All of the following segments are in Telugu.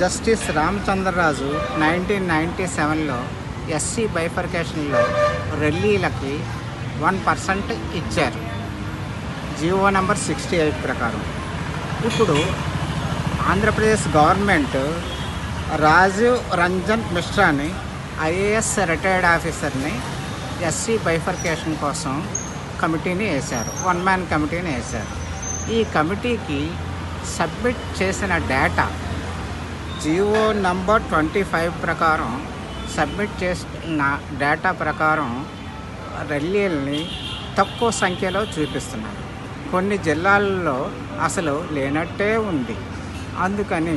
జస్టిస్ రామచంద్రరాజు నైన్టీన్ నైంటీ సెవెన్లో ఎస్సీ బైఫర్కేషన్లో రెల్లీలకి వన్ పర్సెంట్ ఇచ్చారు. జీవో నెంబర్ సిక్స్టీ ఎయిట్ ప్రకారం. ఇప్పుడు ఆంధ్రప్రదేశ్ గవర్నమెంట్ రాజీవ్ రంజన్ మిశ్రాని ఐఏఎస్ రిటైర్డ్ ఆఫీసర్ని ఎస్సీ బైఫర్కేషన్ కోసం కమిటీని వేశారు. వన్ మ్యాన్ కమిటీని వేశారు. ఈ కమిటీకి సబ్మిట్ చేసిన data GO number twenty five ప్రకారం సబ్మిట్ చేసిన డేటా ప్రకారం రెల్లీల్ని తక్కువ సంఖ్యలో చూపిస్తున్నారు. కొన్ని జిల్లాల్లో అసలు లేనట్టే ఉంది. అందుకని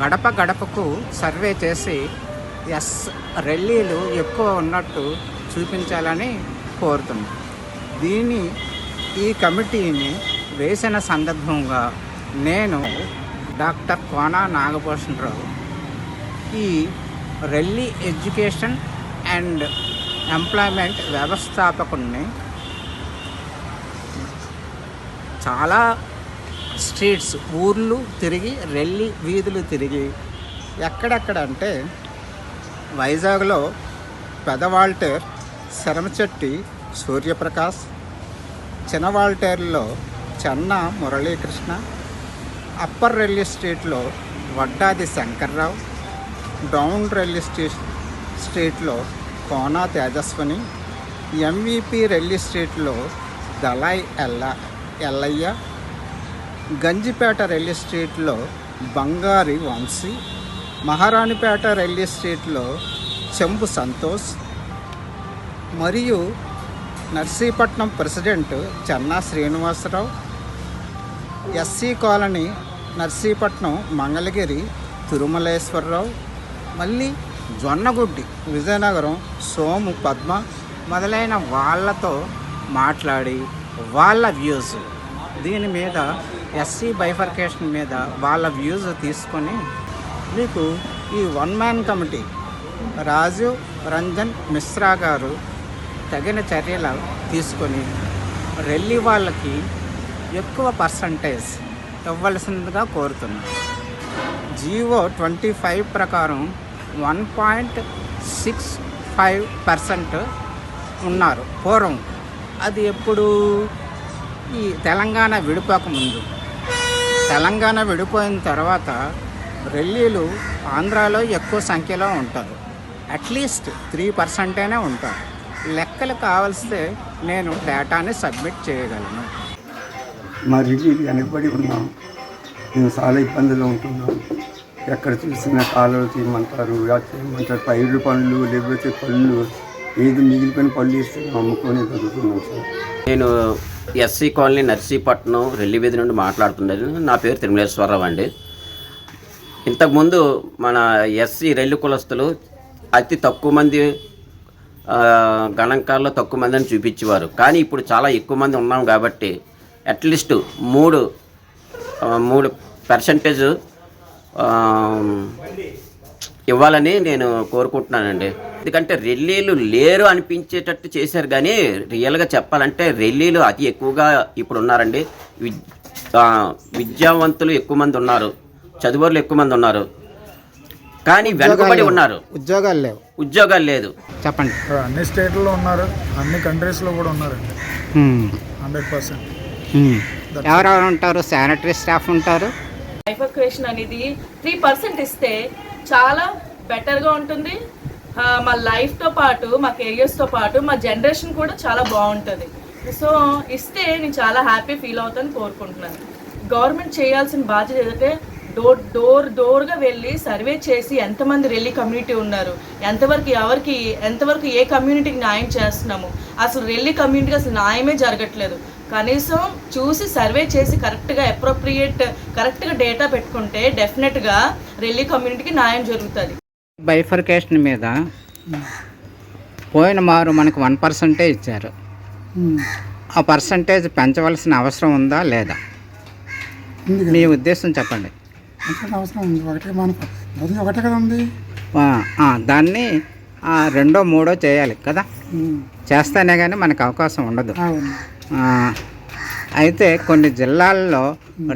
గడప గడపకు సర్వే చేసి ఎస్ రెల్లీలు ఎక్కువ ఉన్నట్టు చూపించాలని కోరుతున్నాను దీని ఈ కమిటీని వేసిన సందర్భంగా నేను డాక్టర్ కోన నాగభూషణరావు ఈ రెల్లీ ఎడ్యుకేషన్ అండ్ ఎంప్లాయ్మెంట్ వ్యవస్థాపకుడిని చాలా స్ట్రీట్స్ ఊర్లు తిరిగి రెల్లి వీధులు తిరిగి ఎక్కడెక్కడ అంటే వైజాగ్లో పెదవాల్టేర్ శరమచెట్టి సూర్యప్రకాష్ చిన్నవాల్టేర్లో చెన్న మురళీకృష్ణ అప్పర్ రైల్వే స్టేట్లో Vaddadi Shankarrao down railway state స్ట్రీట్లో కోనా తేజస్వని ఎంవిపి రైల్వే స్టేట్లో దళాయ్ ఎల్ల ఎల్లయ్య గంజిపేట రైల్వే స్టేట్లో బంగారి వంశీ మహారాణిపేట రైల్వే స్టేట్లో చెంబు సంతోష్ మరియు Narsipatnam president Chenna Srinivasarao SC colony Narsipatnam Mangalagiri Tirumaleswararao మళ్ళీ జొన్నగుడ్డి విజయనగరం సోము పద్మ మొదలైన వాళ్ళతో మాట్లాడి వాళ్ళ వ్యూస్ దీని మీద ఎస్సీ బైఫర్కేషన్ మీద వాళ్ళ వ్యూస్ తీసుకొని మీకు ఈ one man committee Rajiv Ranjan Mishra garu తగిన చర్యలు తీసుకొని రెల్లి వాళ్ళకి ఎక్కువ పర్సంటేజ్ ఇవ్వాల్సిందిగా కోరుతున్నాను జీవో ట్వంటీ ఫైవ్ ప్రకారం one point six five percent ఉన్నారు. పూర్వం అది ఎప్పుడు ఈ తెలంగాణ విడిపోకముందు తెలంగాణ విడిపోయిన తర్వాత రెల్లీలు ఆంధ్రాలో ఎక్కువ సంఖ్యలో ఉంటారు. అట్లీస్ట్ త్రీ పర్సెంటేనే ఉంటారు. లెక్కలు కావలిస్తే నేను డేటాని సబ్మిట్ చేయగలను. మా రిలీజ్ వెనకబడి ఉన్నాం. మేము చాలా ఇబ్బందులు ఉంటున్నాం. ఎక్కడ చూసినా కాలువలు తీయమంటారు చేయమంటారు పైరు పనులు లేకపోతే పళ్ళు ఏది మిగిలిపోయిన పళ్ళు ఇస్తే అమ్ముకొని దొరుకుతున్నాం సార్. నేను ఎస్సీ కాలనీ నర్సీపట్నం రెల్లి వీధి నుండి మాట్లాడుతున్నాను నా పేరు తిరుమలేశ్వరరావు అండి. ఇంతకుముందు మన ఎస్సీ రెల్లి కులస్తులు అతి తక్కువ మంది గణాంకాల్లో తక్కువ మందిని చూపించేవారు. కానీ ఇప్పుడు చాలా ఎక్కువ మంది ఉన్నాం కాబట్టి అట్లీస్ట్ మూడు మూడు పర్సంటేజ్ ఇవ్వాలని నేను కోరుకుంటున్నానండి. ఎందుకంటే రెల్లీలు లేరు అనిపించేటట్టు చేశారు కానీ రియల్గా చెప్పాలంటే రెల్లీలు అతి ఎక్కువగా ఇప్పుడు ఉన్నారండి విద్యావంతులు ఎక్కువ మంది ఉన్నారు చదువులు ఎక్కువ మంది ఉన్నారు. కానీ వెనుకబడి ఉన్నారు. ఉద్యోగాలు లేవు. ఉద్యోగాలు లేదు. చెప్పండి. అన్ని స్టేట్లలో ఉన్నారు అన్ని కంట్రీస్లో కూడా ఉన్నారండి. Hundred percent. ఎవరెవరు ఉంటారు? శానిటరీ స్టాఫ్ ఉంటారు? బైఫర్కేషన్ అనేది త్రీ పర్సెంట్ ఇస్తే చాలా బెటర్గా ఉంటుంది. మా లైఫ్తో పాటు మా కెరియర్స్తో పాటు మా జనరేషన్ కూడా చాలా బాగుంటుంది. సో ఇస్తే నేను చాలా హ్యాపీ ఫీల్ అవుతాను కోరుకుంటున్నాను. గవర్నమెంట్ చేయాల్సిన బాధ్యత ఏదంటే డోర్ డోర్ డోర్గా వెళ్ళి సర్వే చేసి ఎంతమంది రెల్లీ కమ్యూనిటీ ఉన్నారు ఎంతవరకు ఎవరికి ఎంతవరకు ఏ కమ్యూనిటీకి న్యాయం చేస్తున్నాము అసలు రెల్లీ కమ్యూనిటీకి అసలు న్యాయమే జరగట్లేదు. కనీసం చూసి సర్వే చేసి కరెక్ట్గా అప్రోప్రియేట్ కరెక్ట్గా డేటా పెట్టుకుంటే డెఫినెట్గా రెల్లీ కమ్యూనిటీకి న్యాయం జరుగుతుంది. బైఫర్కేషన్ మీద పోయిన మారు మనకు వన్ పర్సెంటే ఇచ్చారు. ఆ పర్సంటేజ్ పెంచవలసిన అవసరం ఉందా లేదా? మీ ఉద్దేశం చెప్పండి. అంతే అవసరం ఉంది. ఒకటే మన అది ఒకటే కదా ఉంది? ఆ, ఆ, దాన్ని ఆ, రెండో మూడో చేయాలి కదా? చేస్తేనే కానీ మనకు అవకాశం ఉండదు. అయితే కొన్ని జిల్లాల్లో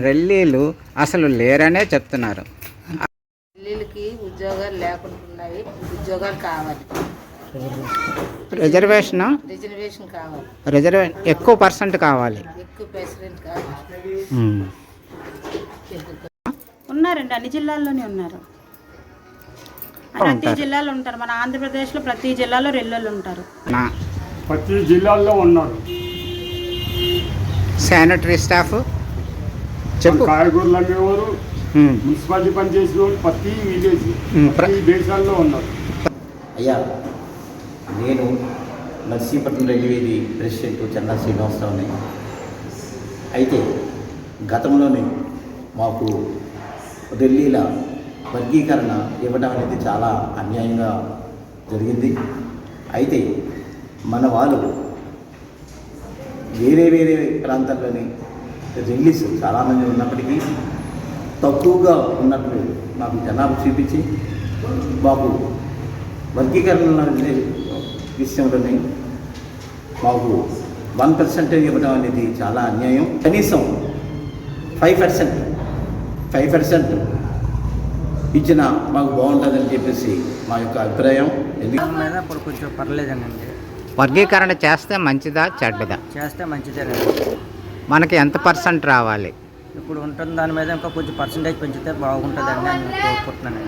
రెల్లీలు అసలు లేరనే చెప్తున్నారు. ఉద్యోగాలు లేకుండా ఉన్నాయి ఉద్యోగాలు కావాలి. రిజర్వేషన్? రిజర్వేషన్ కావాలి. రిజర్వే ఎక్కువ పర్సెంట్ కావాలి. ఎక్కువ ప్రెసిడెంట్ కావాలి. ఉన్నారండి అన్ని జిల్లాల్లోనే ఉన్నారు. ప్రతి జిల్లాలో ఉంటారు. మన ఆంధ్రప్రదేశ్లో ప్రతి జిల్లాలో రెల్లలు ఉంటారు. ప్రతి జిల్లాల్లో ఉన్నారు. Sanitary staff. చెప్పు. కాయగూరలు అమ్మేవారు. మున్సిపాలిటీ పనిచేసిన వాళ్ళు ప్రతి విలేజ్ ప్రతి దేశాల్లో ఉన్నారు. అయ్యా నేను నర్సీపట్నం రైల్వేది ప్రెసిడెంట్ చెన్నా శ్రీనివాసరావుని. అయితే గతంలోనే మాకు ఢిల్లీల వర్గీకరణ ఇవ్వడం అనేది చాలా అన్యాయంగా జరిగింది. అయితే మన వాళ్ళు వేరే వేరే ప్రాంతాల్లోని రిలీజ్ చాలామంది ఉన్నప్పటికీ తక్కువగా ఉన్నట్లు మాకు జనాభా చూపించి మాకు వర్గీకరణ అనే విషయంలోనే మాకు వన్ పర్సెంటేజ్ ఇవ్వడం అనేది చాలా అన్యాయం. కనీసం ఫైవ్ పర్సెంట్ ఫైవ్ పర్సెంట్ ఇచ్చిన మాకు బాగుంటుందని చెప్పేసి మా యొక్క అభిప్రాయం. ఎందుకు? ఇప్పుడు కొంచెం పర్లేదండి. వర్గీకరణ చేస్తే మంచిదా చెడ్డదా? చేస్తే మంచిదేనండి మనకి ఎంత పర్సెంట్ రావాలి? ఇప్పుడు ఉంటుంది దాని మీద ఇంకా కొంచెం పర్సంటేజ్ పెంచితే బాగుంటుందండి అని కోరుకుంటున్నాను.